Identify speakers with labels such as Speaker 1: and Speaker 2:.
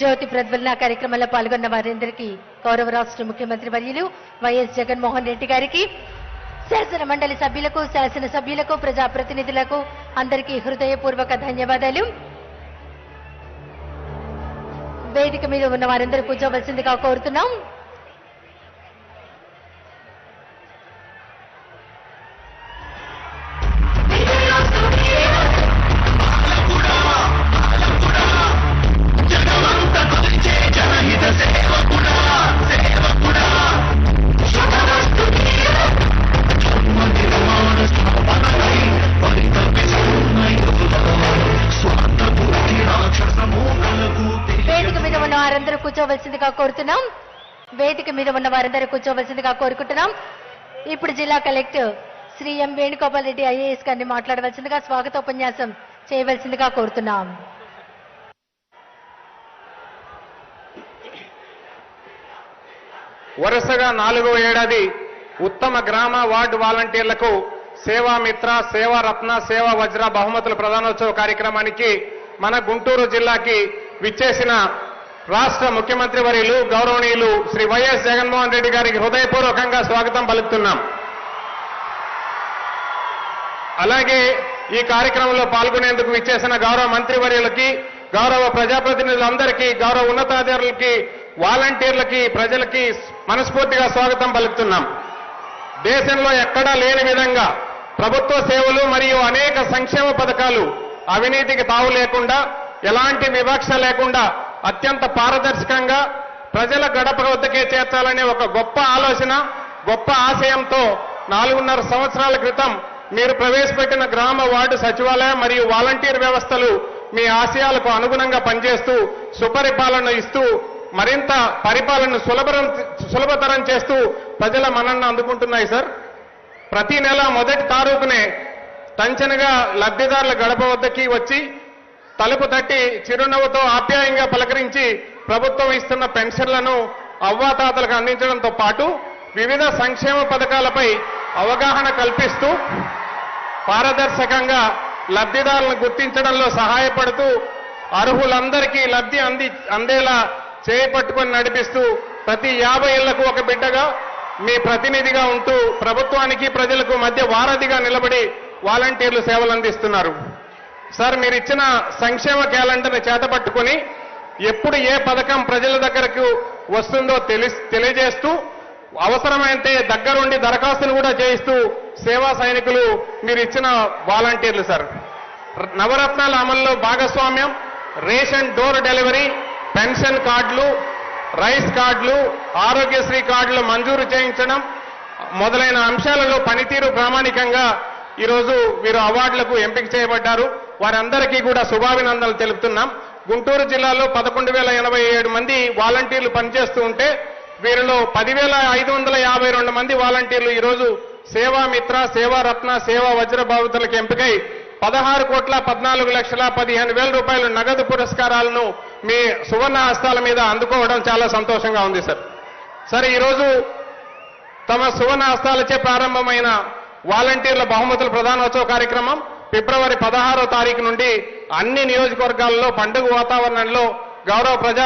Speaker 1: జ్యోతి ప్రజ్వలన కార్యక్రమంలో పాల్గొన్న వారందరికీ గౌరవ రాష్ట్ర ముఖ్యమంత్రి వర్యులు వైఎస్ జగన్మోహన్ రెడ్డి గారికి శాసన మండలి సభ్యులకు శాసన సభ్యులకు ప్రజాప్రతినిధులకు అందరికీ హృదయపూర్వక ధన్యవాదాలు. వేదిక మీద ఉన్న వారందరూ కూర్చోవలసిందిగా కోరుతున్నాం. వారందరూ కూర్చోవలసిందిగా కోరుతున్నాం. వేదిక మీద ఉన్న వారందరూ కూర్చోవలసిందిగా కోరుకుంటున్నాం. ఇప్పుడు జిల్లా collector Shri M Venugopal Reddy IAS గారిని మాట్లాడవలసిందిగా స్వాగతోపన్యాసం చేయవలసిందిగా కోరుతున్నాం.
Speaker 2: వరుసగా నాలుగో ఏడాది ఉత్తమ గ్రామ వార్డు వాలంటీర్లకు సేవా మిత్ర సేవా రత్న సేవా వజ్ర బహుమతుల ప్రధానోత్సవ కార్యక్రమానికి మన గుంటూరు జిల్లాకి విచ్చేసిన రాష్ట్ర ముఖ్యమంత్రి వర్యులు గౌరవనీయులు శ్రీ వైఎస్ జగన్మోహన్ రెడ్డి గారికి హృదయపూర్వకంగా స్వాగతం పలుకుతున్నాం. అలాగే ఈ కార్యక్రమంలో పాల్గొనేందుకు విచ్చేసిన గౌరవ మంత్రివర్యులకి గౌరవ ప్రజాప్రతినిధులందరికీ గౌరవ ఉన్నతాధికారులకి వాలంటీర్లకి ప్రజలకి మనస్ఫూర్తిగా స్వాగతం పలుకుతున్నాం. దేశంలో ఎక్కడా లేని విధంగా ప్రభుత్వ సేవలు మరియు అనేక సంక్షేమ పథకాలు అవినీతికి తావు లేకుండా ఎలాంటి వివక్ష లేకుండా అత్యంత పారదర్శకంగా ప్రజల గడప వద్దకే చేర్చాలనే ఒక గొప్ప ఆలోచన గొప్ప ఆశయంతో నాలుగున్నర సంవత్సరాల క్రితం మీరు ప్రవేశపెట్టిన గ్రామ వార్డు సచివాలయం మరియు వాలంటీర్ వ్యవస్థలు మీ ఆశయాలకు అనుగుణంగా పనిచేస్తూ సుపరిపాలన ఇస్తూ మరింత పరిపాలన సులభరం సులభతరం చేస్తూ ప్రజల మనన్న అందుకుంటున్నాయి సార్. ప్రతి నెల మొదటి తారీఖునే తంచనగా లబ్ధిదారుల గడప వద్దకి వచ్చి తలుపు తట్టి చిరునవ్వుతో ఆప్యాయంగా పలకరించి ప్రభుత్వం ఇస్తున్న పెన్షన్లను అవ్వాతాతలకు అందించడంతో పాటు వివిధ సంక్షేమ పథకాలపై అవగాహన కల్పిస్తూ పారదర్శకంగా లబ్ధిదారులను గుర్తించడంలో సహాయపడుతూ అర్హులందరికీ లబ్ధి అంది అందేలా చేపట్టుకొని నడిపిస్తూ ప్రతి యాభై ఏళ్ళకు ఒక బిడ్డగా మీ ప్రతినిధిగా ఉంటూ ప్రభుత్వానికి ప్రజలకు మధ్య వారధిగా నిలబడి వాలంటీర్లు సేవలు అందిస్తున్నారు సార్ మీరు ఇచ్చిన సంక్షేమ క్యాలెండర్ని చేతపట్టుకొని ఎప్పుడు ఏ పథకం ప్రజల దగ్గరకు వస్తుందో తెలి తెలియజేస్తూ అవసరమైతే దగ్గరుండి దరఖాస్తులు కూడా చేయిస్తూ సేవా సైనికులు మీరు ఇచ్చిన వాలంటీర్లు సార్. నవరత్నాల అమల్లో భాగస్వామ్యం రేషన్ డోర్ డెలివరీ పెన్షన్ కార్డులు రైస్ కార్డులు ఆరోగ్యశ్రీ కార్డులు మంజూరు చేయించడం మొదలైన అంశాలలో పనితీరు ప్రామాణికంగా ఈరోజు వీరు అవార్డులకు ఎంపిక చేయబడ్డారు. వారందరికీ కూడా శుభాభినందనలు తెలుపుతున్నాం. గుంటూరు జిల్లాలో పదకొండు వేల ఎనభై ఏడు మంది వాలంటీర్లు పనిచేస్తూ ఉంటే వీరిలో పదివేల ఐదు వందల యాభై రెండు మంది వాలంటీర్లు ఈరోజు సేవా మిత్ర సేవా రత్న సేవా వజ్ర బాధితులకు ఎంపికై పదహారు కోట్ల పద్నాలుగు లక్షల పదిహేను వేల రూపాయలు నగదు పురస్కారాలను మీ సువర్ణ హస్తాల మీద అందుకోవడం చాలా సంతోషంగా ఉంది సార్. సార్ ఈరోజు తమ సువర్ణ హస్తాలచే ప్రారంభమైన వాలంటీర్ల బహుమతుల ప్రధానోత్సవ కార్యక్రమం ఫిబ్రవరి పదహారో తారీఖు నుండి అన్ని నియోజకవర్గాల్లో పండుగ వాతావరణంలో గౌరవ ప్రజా